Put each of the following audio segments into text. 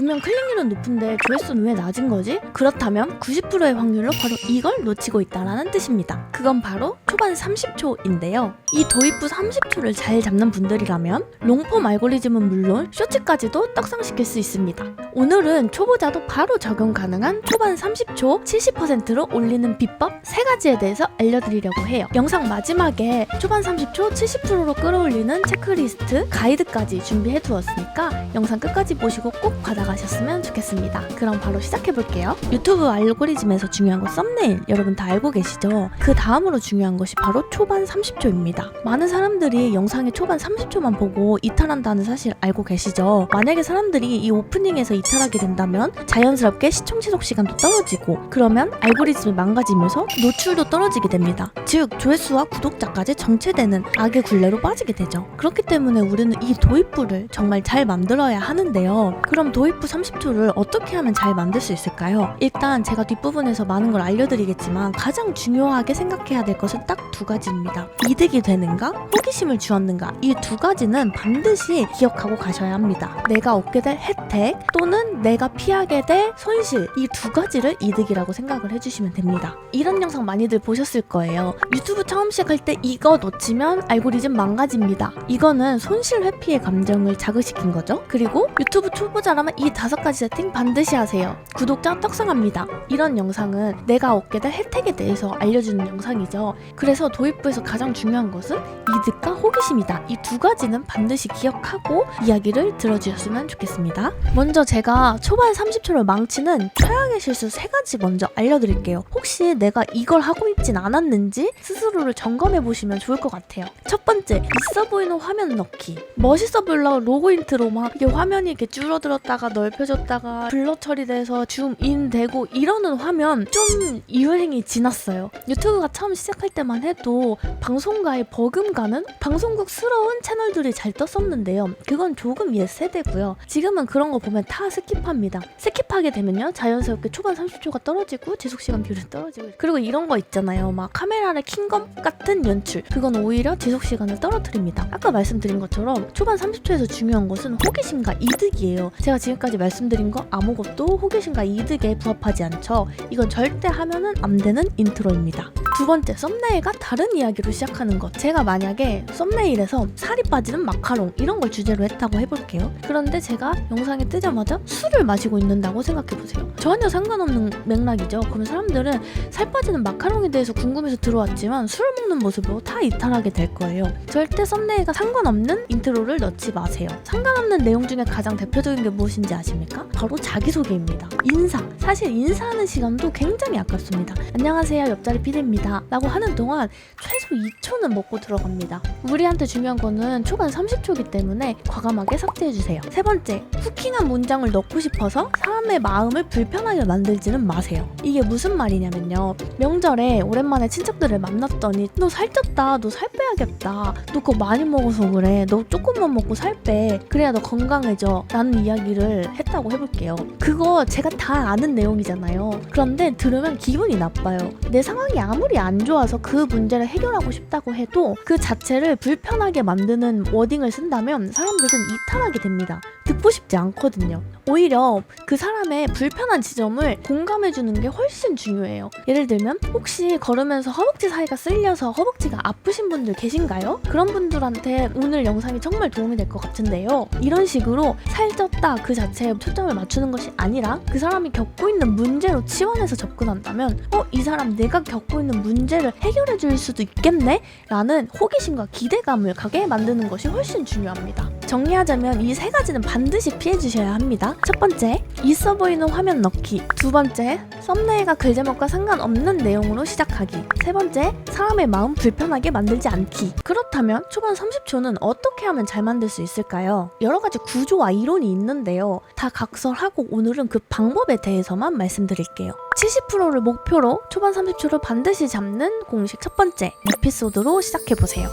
분명 클릭률은 높은데 조회수는 왜 낮은 거지? 그렇다면 90%의 확률로 바로 이걸 놓치고 있다라는 뜻입니다. 그건 바로 초반 30초인데요. 이 도입부 30초를 잘 잡는 분들이라면 롱폼 알고리즘은 물론 쇼츠까지도 떡상시킬 수 있습니다. 오늘은 초보자도 바로 적용 가능한 초반 30초 70%로 올리는 비법 3가지에 대해서 알려드리려고 해요. 영상 마지막에 초반 30초 70%로 끌어올리는 체크리스트 가이드까지 준비해 두었으니까 영상 끝까지 보시고 꼭 받아가 셨으면 좋겠습니다. 그럼 바로 시작해 볼게요. 유튜브 알고리즘에서 중요한 건 썸네일 여러분 다 알고 계시죠? 그 다음으로 중요한 것이 바로 초반 30초입니다. 많은 사람들이 영상의 초반 30초만 보고 이탈한다는 사실 알고 계시죠? 만약에 사람들이 이 오프닝에서 이탈하게 된다면 자연스럽게 시청 지속 시간도 떨어지고 그러면 알고리즘이 망가지면서 노출도 떨어지게 됩니다. 즉 조회수와 구독자까지 정체되는 악의 굴레로 빠지게 되죠. 그렇기 때문에 우리는 이 도입부를 정말 잘 만들어야 하는데요. 그럼 도입 부 30초를 어떻게 하면 잘 만들 수 있을까요? 일단 제가 뒷부분에서 많은 걸 알려드리겠지만 가장 중요하게 생각해야 될 것은 딱 두 가지입니다. 이득이 되는가, 호기심을 주었는가 이 두 가지는 반드시 기억하고 가셔야 합니다. 내가 얻게 될 혜택 또는 내가 피하게 될 손실 이 두 가지를 이득이라고 생각을 해주시면 됩니다. 이런 영상 많이들 보셨을 거예요. 유튜브 처음 시작할 때 이거 놓치면 알고리즘 망가집니다. 이거는 손실 회피의 감정을 자극시킨 거죠. 그리고 유튜브 초보자라면 이 다섯 가지 세팅 반드시 하세요. 구독자 떡상합니다. 이런 영상은 내가 얻게 될 혜택에 대해서 알려주는 영상이죠. 그래서 도입부에서 가장 중요한 것은 이득과 호기심이다. 이 두 가지는 반드시 기억하고 이야기를 들어주셨으면 좋겠습니다. 먼저 제가 초반 30초를 망치는 최악의 실수 세 가지 먼저 알려드릴게요. 혹시 내가 이걸 하고 있진 않았는지 스스로를 점검해 보시면 좋을 것 같아요. 첫 번째, 있어 보이는 화면 넣기. 멋있어 보이려고 로고 인트로 막 이게 화면이 이렇게 줄어들었다가 넓혀졌다가 블러 처리돼서 줌인 되고 이러는 화면 좀 유행이 지났어요. 유튜브가 처음 시작할 때만 해도 방송가에 버금가는 방송국스러운 채널들이 잘 떴었는데요. 그건 조금 옛 세대고요. 지금은 그런 거 보면 다 스킵합니다. 스킵하게 되면요. 자연스럽게 초반 30초가 떨어지고 지속시간 비율이 떨어지고 그리고 이런 거 있잖아요. 막 카메라를 킨 것 같은 연출. 그건 오히려 지속시간을 떨어뜨립니다. 아까 말씀드린 것처럼 초반 30초에서 중요한 것은 호기심과 이득이에요. 제가 지금까지 말씀드린 거 아무것도 호기심과 이득에 부합하지 않죠. 이건 절대 하면은 안 되는 인트로입니다. 두 번째, 썸네일과 다른 이야기로 시작하는 것. 제가 만약에 썸네일에서 살이 빠지는 마카롱 이런 걸 주제로 했다고 해볼게요. 그런데 제가 영상에 뜨자마자 술을 마시고 있는다고 생각해보세요. 전혀 상관없는 맥락이죠. 그러면 사람들은 살 빠지는 마카롱에 대해서 궁금해서 들어왔지만 술을 먹는 모습으로 다 이탈하게 될 거예요. 절대 썸네일과 상관없는 인트로를 넣지 마세요. 상관없는 내용 중에 가장 대표적인 게 무엇인지 아십니까? 바로 자기소개입니다. 인사. 사실 인사하는 시간도 굉장히 아깝습니다. 안녕하세요. 옆자리 피디입니다. 라고 하는 동안 최소 2초는 먹고 들어갑니다. 우리한테 중요한 거는 초반 30초이기 때문에 과감하게 삭제해주세요. 세 번째, 후킹한 문장을 넣고 싶어서 사람의 마음을 불편하게 만들지는 마세요. 이게 무슨 말이냐면요. 명절에 오랜만에 친척들을 만났더니 너 살쪘다, 너 살 빼야겠다, 너 그거 많이 먹어서 그래, 너 조금만 먹고 살 빼, 그래야 너 건강해져. 라는 이야기를 했다고 해볼게요. 그거 제가 다 아는 내용이잖아요. 그런데 들으면 기분이 나빠요. 내 상황이 아무리 안 좋아서 그 문제를 해결하고 싶다고 해도 그 자체를 불편하게 만드는 워딩을 쓴다면 사람들은 이탈하게 됩니다. 듣고 싶지 않거든요. 오히려 그 사람의 불편한 지점을 공감해주는 게 훨씬 중요해요. 예를 들면 혹시 걸으면서 허벅지 사이가 쓸려서 허벅지가 아프신 분들 계신가요? 그런 분들한테 오늘 영상이 정말 도움이 될 것 같은데요. 이런 식으로 살쪘다 그 자체에 초점을 맞추는 것이 아니라 그 사람이 겪고 있는 문제로 치환해서 접근한다면 어? 이 사람 내가 겪고 있는 문제를 해결해 줄 수도 있겠네? 라는 호기심과 기대감을 가게 만드는 것이 훨씬 중요합니다. 정리하자면 이 세 가지는 반드시 피해 주셔야 합니다. 첫 번째, 있어 보이는 화면 넣기. 두 번째, 썸네일과 글 제목과 상관없는 내용으로 시작하기. 세 번째, 사람의 마음 불편하게 만들지 않기. 그렇다면 초반 30초는 어떻게 하면 잘 만들 수 있을까요? 여러 가지 구조와 이론이 있는데요. 다 각설하고 오늘은 그 방법에 대해서만 말씀드릴게요. 70%를 목표로 초반 30초를 반드시 잡는 공식 첫 번째 에피소드로 시작해보세요.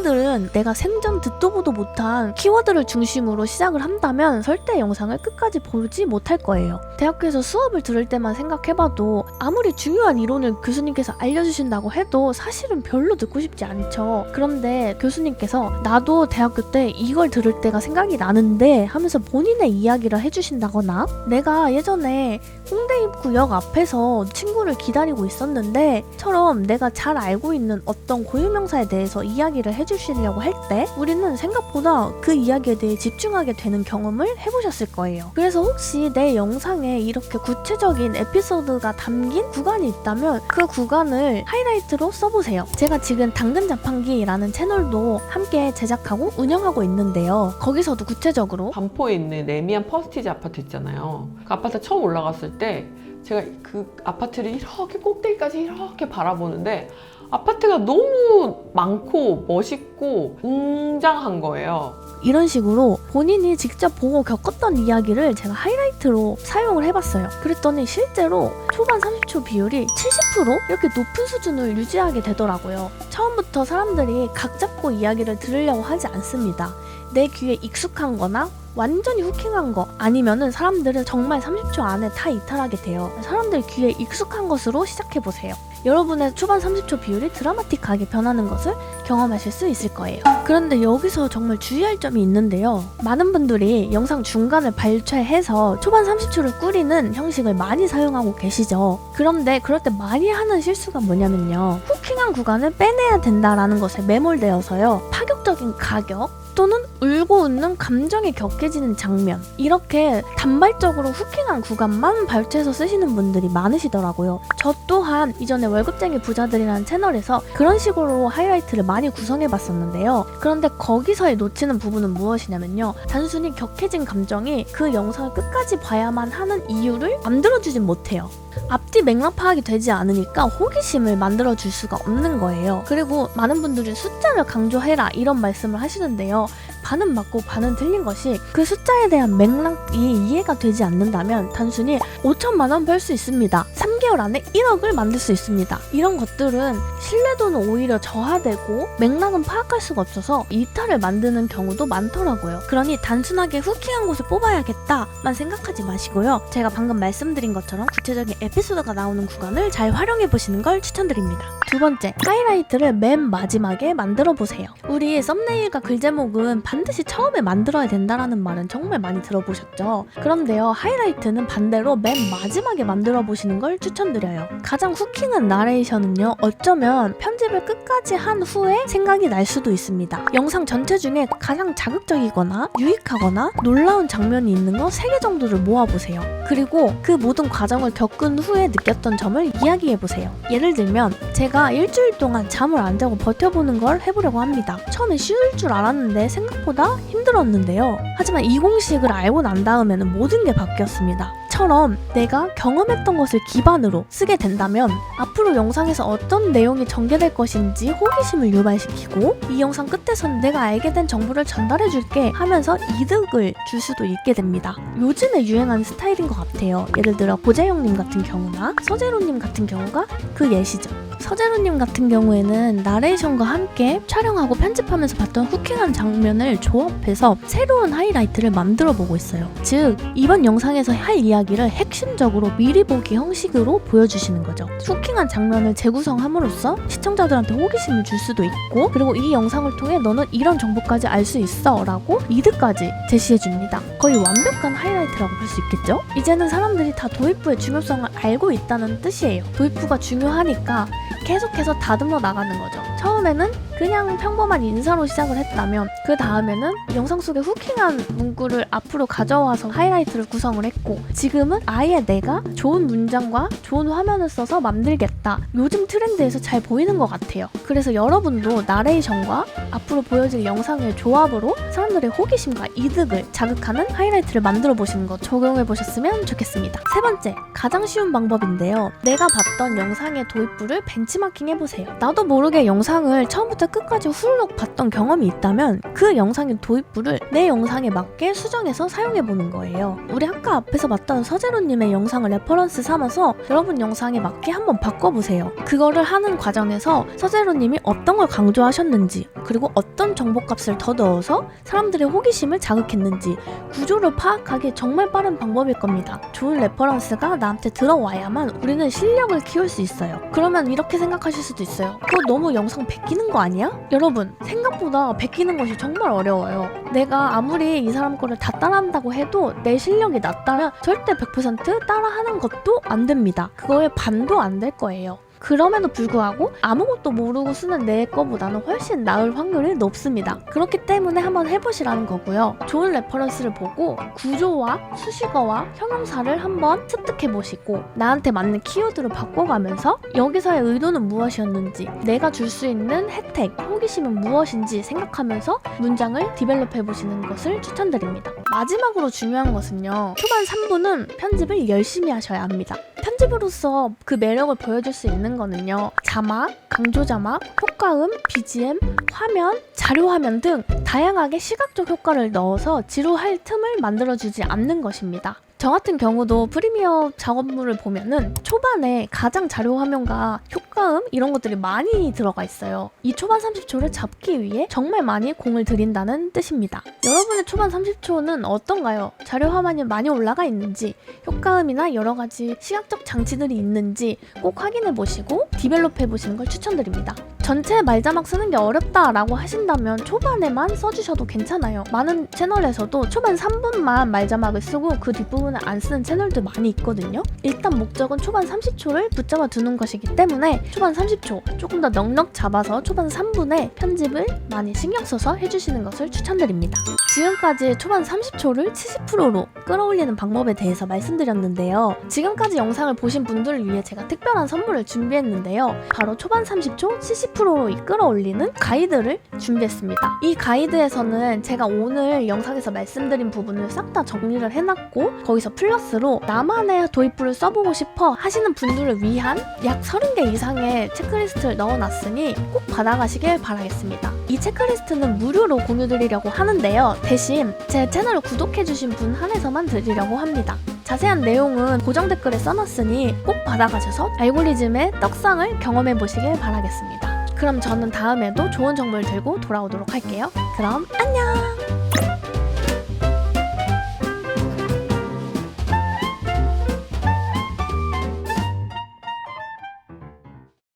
사람들 학생들은 내가 생전 듣도 보도 못한 키워드를 중심으로 시작을 한다면 절대 영상을 끝까지 보지 못할 거예요. 대학교에서 수업을 들을 때만 생각해봐도 아무리 중요한 이론을 교수님께서 알려주신다고 해도 사실은 별로 듣고 싶지 않죠. 그런데 교수님께서 나도 대학교 때 이걸 들을 때가 생각이 나는데 하면서 본인의 이야기를 해주신다거나 내가 예전에 홍대 입구역 앞에서 친구를 기다리고 있었는데 처럼 내가 잘 알고 있는 어떤 고유명사에 대해서 이야기를 해주시려고 할 때 우리는 생각보다 그 이야기에 대해 집중하게 되는 경험을 해보셨을 거예요. 그래서 혹시 내 영상에 이렇게 구체적인 에피소드가 담긴 구간이 있다면 그 구간을 하이라이트로 써보세요. 제가 지금 당근 자판기라는 채널도 함께 제작하고 운영하고 있는데요. 거기서도 구체적으로 반포에 있는 레미안 퍼스티지 아파트 있잖아요. 그 아파트 처음 올라갔을 때 제가 그 아파트를 이렇게 꼭대기까지 이렇게 바라보는데 아파트가 너무 많고 멋있고 웅장한 거예요. 이런 식으로 본인이 직접 보고 겪었던 이야기를 제가 하이라이트로 사용을 해봤어요. 그랬더니 실제로 초반 30초 비율이 70% 이렇게 높은 수준을 유지하게 되더라고요. 처음부터 사람들이 각 잡고 이야기를 들으려고 하지 않습니다. 내 귀에 익숙한 거나 완전히 후킹한 거 아니면은 사람들은 정말 30초 안에 다 이탈하게 돼요. 사람들 귀에 익숙한 것으로 시작해보세요. 여러분의 초반 30초 비율이 드라마틱하게 변하는 것을 경험하실 수 있을 거예요. 그런데 여기서 정말 주의할 점이 있는데요. 많은 분들이 영상 중간을 발췌해서 초반 30초를 꾸리는 형식을 많이 사용하고 계시죠. 그런데 그럴 때 많이 하는 실수가 뭐냐면요. 후킹한 구간을 빼내야 된다라는 것에 매몰되어서요. 파격적인 가격, 또는 울고 웃는 감정이 격해지는 장면. 이렇게 단발적으로 후킹한 구간만 발췌해서 쓰시는 분들이 많으시더라고요. 저 또한 이전에 월급쟁이 부자들이라는 채널에서 그런 식으로 하이라이트를 많이 구성해 봤었는데요. 그런데 거기서의 놓치는 부분은 무엇이냐면요. 단순히 격해진 감정이 그 영상을 끝까지 봐야만 하는 이유를 만들어주진 못해요 앞뒤 맥락 파악이 되지 않으니까 호기심을 만들어 줄 수가 없는 거예요. 그리고 많은 분들이 숫자를 강조해라 이런 말씀을 하시는데요. 반은 맞고 반은 틀린 것이 그 숫자에 대한 맥락이 이해가 되지 않는다면 단순히 5천만 원 벌 수 있습니다. 3개월 안에 1억을 만들 수 있습니다. 이런 것들은 신뢰도는 오히려 저하되고 맥락은 파악할 수가 없어서 이탈을 만드는 경우도 많더라고요. 그러니 단순하게 후킹한 곳을 뽑아야겠다만 생각하지 마시고요. 제가 방금 말씀드린 것처럼 구체적인 에피소드가 나오는 구간을 잘 활용해 보시는 걸 추천드립니다. 두 번째, 하이라이트를 맨 마지막에 만들어 보세요. 우리 썸네일과 글 제목은 반드시 처음에 만들어야 된다라는 말은 정말 많이 들어보셨죠? 그런데요, 하이라이트는 반대로 맨 마지막에 만들어 보시는 걸 추천 드려요. 가장 후킹한 나레이션은요, 어쩌면 편집을 끝까지 한 후에 생각이 날 수도 있습니다. 영상 전체 중에 가장 자극적이거나 유익하거나 놀라운 장면이 있는 거 3개 정도를 모아보세요. 그리고 그 모든 과정을 겪은 후에 느꼈던 점을 이야기해보세요. 예를 들면, 제가 일주일 동안 잠을 안 자고 버텨보는 걸 해보려고 합니다. 처음에 쉬울 줄 알았는데 생각보다 힘들었는데요. 하지만 이 공식을 알고 난 다음에는 모든 게 바뀌었습니다. 처럼 내가 경험했던 것을 기반으로 쓰게 된다면 앞으로 영상에서 어떤 내용이 전개될 것인지 호기심을 유발시키고 이 영상 끝에선 내가 알게 된 정보를 전달해 줄게 하면서 이득을 줄 수도 있게 됩니다. 요즘에 유행하는 스타일인 것 같아요. 예를 들어 고재영님 같은 경우나 서재로님 같은 경우가 그 예시죠. 서재로님 같은 경우에는 나레이션과 함께 촬영하고 편집하면서 봤던 후킹한 장면을 조합해서 새로운 하이라이트를 만들어 보고 있어요. 즉, 이번 영상에서 할 이야기를 핵심적으로 미리 보기 형식으로 보여주시는 거죠. 후킹한 장면을 재구성함으로써 시청자들한테 호기심을 줄 수도 있고, 그리고 이 영상을 통해 너는 이런 정보까지 알 수 있어 라고 이득까지 제시해 줍니다. 거의 완벽한 하이라이트라고 볼 수 있겠죠? 이제는 사람들이 다 도입부의 중요성을 알고 있다는 뜻이에요. 도입부가 중요하니까 계속해서 다듬어 나가는 거죠. 처음에는 그냥 평범한 인사로 시작을 했다면 그 다음에는 영상 속에 후킹한 문구를 앞으로 가져와서 하이라이트를 구성을 했고 지금은 아예 내가 좋은 문장과 좋은 화면을 써서 만들겠다. 요즘 트렌드에서 잘 보이는 것 같아요. 그래서 여러분도 나레이션과 앞으로 보여질 영상의 조합으로 사람들의 호기심과 이득을 자극하는 하이라이트를 만들어 보시는 거 적용해 보셨으면 좋겠습니다. 세 번째, 가장 쉬운 방법인데요. 내가 봤던 영상의 도입부를 벤치마킹 해보세요. 나도 모르게 영상을 처음부터 끝까지 후루룩 봤던 경험이 있다면 그 영상의 도입부를 내 영상에 맞게 수정해서 사용해보는 거예요. 우리 아까 앞에서 봤던 서재로님의 영상을 레퍼런스 삼아서 여러분 영상에 맞게 한번 바꿔보세요. 그거를 하는 과정에서 서재로님이 어떤 걸 강조하셨는지 그리고 어떤 정보값을 더 넣어서 사람들의 호기심을 자극했는지 구조를 파악하기 정말 빠른 방법일 겁니다. 좋은 레퍼런스가 나한테 들어와야만 우리는 실력을 키울 수 있어요. 그러면 이렇게 생각하실 수도 있어요. 그거 너무 영상 베끼는 거 아니야? 여러분, 생각보다 베끼는 것이 정말 어려워요. 내가 아무리 이 사람 거를 다 따라한다고 해도 내 실력이 낮다면 절대 100% 따라하는 것도 안 됩니다. 그거의 반도 안 될 거예요. 그럼에도 불구하고 아무것도 모르고 쓰는 내 거보다는 훨씬 나을 확률이 높습니다. 그렇기 때문에 한번 해보시라는 거고요. 좋은 레퍼런스를 보고 구조와 수식어와 형용사를 한번 습득해 보시고 나한테 맞는 키워드로 바꿔가면서 여기서의 의도는 무엇이었는지 내가 줄 수 있는 혜택, 호기심은 무엇인지 생각하면서 문장을 디벨롭해 보시는 것을 추천드립니다. 마지막으로 중요한 것은요. 초반 3부는 편집을 열심히 하셔야 합니다. 편집으로서 그 매력을 보여줄 수 있는 거는요. 자막, 강조 자막, 효과음, BGM, 화면, 자료 화면 등 다양하게 시각적 효과를 넣어서 지루할 틈을 만들어주지 않는 것입니다. 저 같은 경우도 프리미어 작업물을 보면은 초반에 가장 자료 화면과 효과음 이런 것들이 많이 들어가 있어요. 이 초반 30초를 잡기 위해 정말 많이 공을 들인다는 뜻입니다. 여러분의 초반 30초는 어떤가요? 자료 화면이 많이 올라가 있는지, 효과음이나 여러 가지 시각적 장치들이 있는지 꼭 확인해 보시고 디벨롭 해 보시는 걸 추천드립니다. 전체 말자막 쓰는 게 어렵다라고 하신다면 초반에만 써주셔도 괜찮아요. 많은 채널에서도 초반 3분만 말자막을 쓰고 그 뒷부분 을안 쓰는 채널도 많이 있거든요. 일단 목적은 초반 30초를 붙잡아 두는 것이기 때문에 초반 30초 조금 더 넉넉 잡아서 초반 3분에 편집을 많이 신경 써서 해주시는 것을 추천드립니다. 지금까지 초반 30초를 70%로 끌어올리는 방법에 대해서 말씀드렸는데요. 지금까지 영상을 보신 분들을 위해 제가 특별한 선물을 준비했는데요. 바로 초반 30초 70%로 끌어올리는 가이드를 준비했습니다. 이 가이드에서는 제가 오늘 영상에서 말씀드린 부분을 싹 다 정리를 해놨고 거 기서 플러스로 나만의 도입부를 써보고 싶어 하시는 분들을 위한 약 30개 이상의 체크리스트를 넣어놨으니 꼭 받아가시길 바라겠습니다. 이 체크리스트는 무료로 공유드리려고 하는데요. 대신 제 채널을 구독해주신 분 한해서만 드리려고 합니다. 자세한 내용은 고정 댓글에 써놨으니 꼭 받아가셔서 알고리즘의 떡상을 경험해 보시길 바라겠습니다. 그럼 저는 다음에도 좋은 정보를 들고 돌아오도록 할게요. 그럼 안녕!